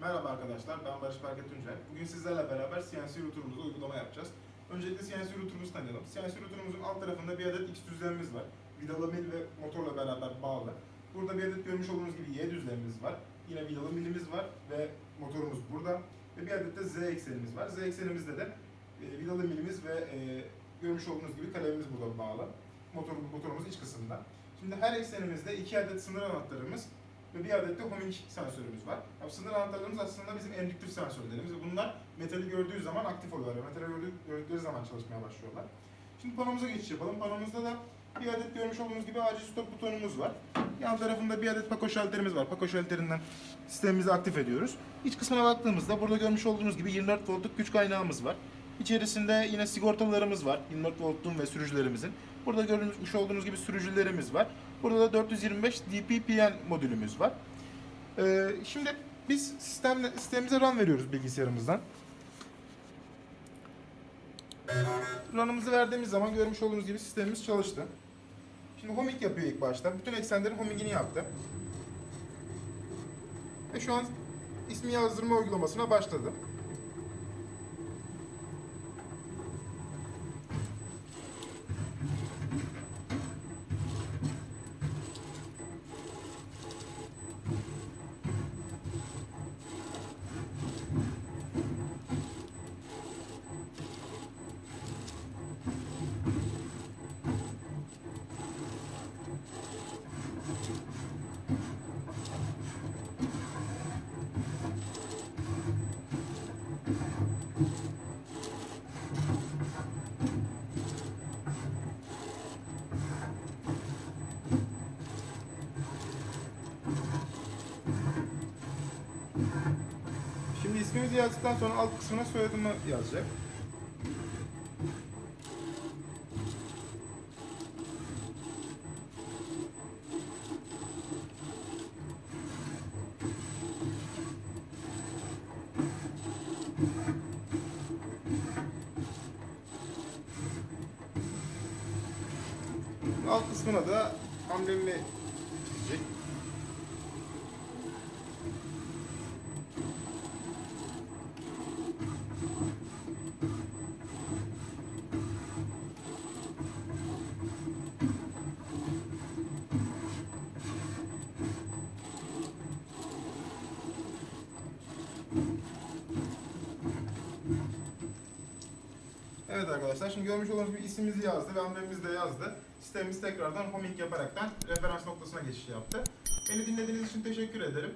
Merhaba arkadaşlar, ben Barış Berke Tuncel. Bugün sizlerle beraber CNC router'umuzu uygulama yapacağız. Öncelikle CNC router'umuzu tanıyalım. CNC router'umuzun alt tarafında bir adet X düzlemimiz var. Vidalı mil ve motorla beraber bağlı. Burada bir adet görmüş olduğunuz gibi Y düzlemimiz var. Yine vidalı milimiz var ve motorumuz burada. Ve bir adet de Z eksenimiz var. Z eksenimizde de e, vidalı milimiz ve e, görmüş olduğunuz gibi kalemimiz burada bağlı. Motor, motorumuz iç kısımda. Şimdi her eksenimizde iki adet sınır anahtarımız ve bir adet de homing sensörümüz var. Yani sınır anahtarlarımız aslında bizim endüktif sensörlerimiz ve bunlar metali gördüğü zaman aktif oluyorlar. Metali gördüğü, gördükleri zaman çalışmaya başlıyorlar. Şimdi panomuza geçiş yapalım. Panomuzda da bir adet görmüş olduğunuz gibi acil stop butonumuz var. Yan tarafında bir adet Paco şalterimiz var. Paco şalterinden sistemimizi aktif ediyoruz. İç kısmına baktığımızda burada görmüş olduğunuz gibi 24 voltluk güç kaynağımız var. İçerisinde yine sigortalarımız var. 24 voltluğun ve sürücülerimizin. Burada görmüş olduğunuz gibi sürücülerimiz var. Burada da 425 DPPN modülümüz var. Ee, şimdi biz sistemle, sistemimize RAM veriyoruz bilgisayarımızdan. RAM'ımızı verdiğimiz zaman görmüş olduğunuz gibi sistemimiz çalıştı. Şimdi homing yapıyor ilk başta. Bütün eksenlerin homingini yaptı. Ve şu an ismi yazdırma uygulamasına başladı. Şimdi ismimizi yazdıktan sonra alt kısmına soyadımı yazacak. Alt kısmına da amblemini çizecek. Evet arkadaşlar şimdi görmüş olduğunuz gibi ismimizi yazdı ve amblemimizi de yazdı. Sistemimiz tekrardan homing yaparaktan referans noktasına geçiş yaptı. Beni dinlediğiniz için teşekkür ederim.